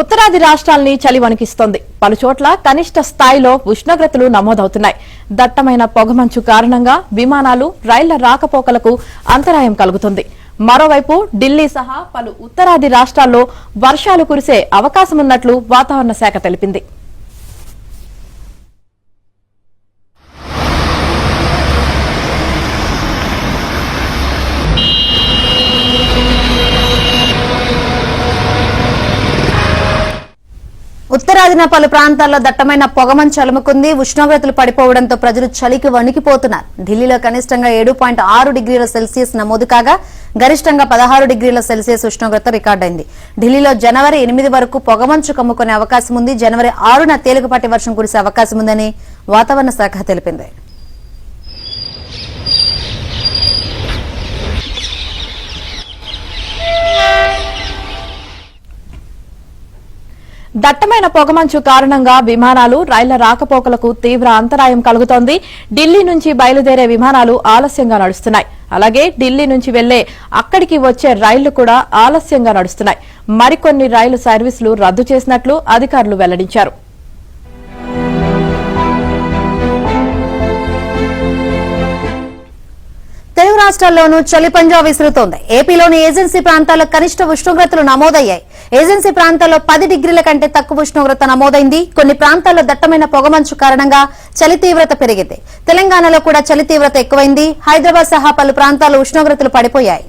ఉత్తరాది రాష్ట్రాల్ని చలి వణికిస్తోంది. పలుచోట్ల కనిష్ట స్థాయిలో ఉష్ణోగ్రతలు నమోదవుతున్నాయి. దట్టమైన పొగమంచు కారణంగా విమానాలు రైళ్ళ రాకపోకలకు అంతరాయం కలుగుతుంది. మరోవైపు ఢిల్లీ సహా పలు ఉత్తరాది రాష్ట్రాల్లో వర్షాలు కురిసే అవకాశమున్నట్లు వాతావరణ శాఖ తెలిపింది. ఉత్తరాదిన పలు ప్రాంతాల్లో దట్టమైన పొగమంచు అలుముకుంది ఉష్ణోగ్రతలు పడిపోవడంతో ప్రజలు చలికి వణికిపోతున్నారు. ఢిల్లీలో కనిష్టంగా ఏడు పాయింట్ ఆరు డిగ్రీల సెల్సియస్ నమోదు కాగా గరిష్టంగా పదహారు డిగ్రీల సెల్సియస్ ఉష్ణోగ్రత రికార్డైంది. ఢిల్లీలో జనవరి ఎనిమిది వరకు పొగమంచు కమ్ముకునే అవకాశం ఉంది జనవరి ఆరున తేలికపాటి వర్షం కురిసే అవకాశం ఉందని వాతావరణ శాఖ తెలిపింది. దట్టమైన పొగమంచు కారణంగా విమానాలు రైళ్ళ రాకపోకలకు తీవ్ర అంతరాయం కలుగుతోంది. ఢిల్లీ నుంచి బయలుదేరే విమానాలు ఆలస్యంగా నడుస్తున్నాయి. అలాగే ఢిల్లీ నుంచి వెళ్ళే అక్కడికి వచ్చే రైళ్ళు కూడా ఆలస్యంగా నడుస్తున్నాయి. మరికొన్ని రైలు సర్వీసులు రద్దు చేసినట్లు అధికారులు వెల్లడించారు. రాష్ట్రాల్లోనూ చలి పంజా విసురుతోంది. ఏపీలోని ఏజెన్సీ ప్రాంతాల్లో కనిష్ట ఉష్ణోగ్రతలు నమోదయ్యాయి. ఏజెన్సీ ప్రాంతాల్లో పది డిగ్రీల కంటే తక్కువ ఉష్ణోగ్రత నమోదైంది. కొన్ని ప్రాంతాల్లో దట్టమైన పొగమంచు కారణంగా చలి తీవ్రత పెరిగింది. తెలంగాణలో కూడా చలి తీవ్రత ఎక్కువైంది. హైదరాబాద్ సహా పలు ప్రాంతాల్లో ఉష్ణోగ్రతలు పడిపోయాయి.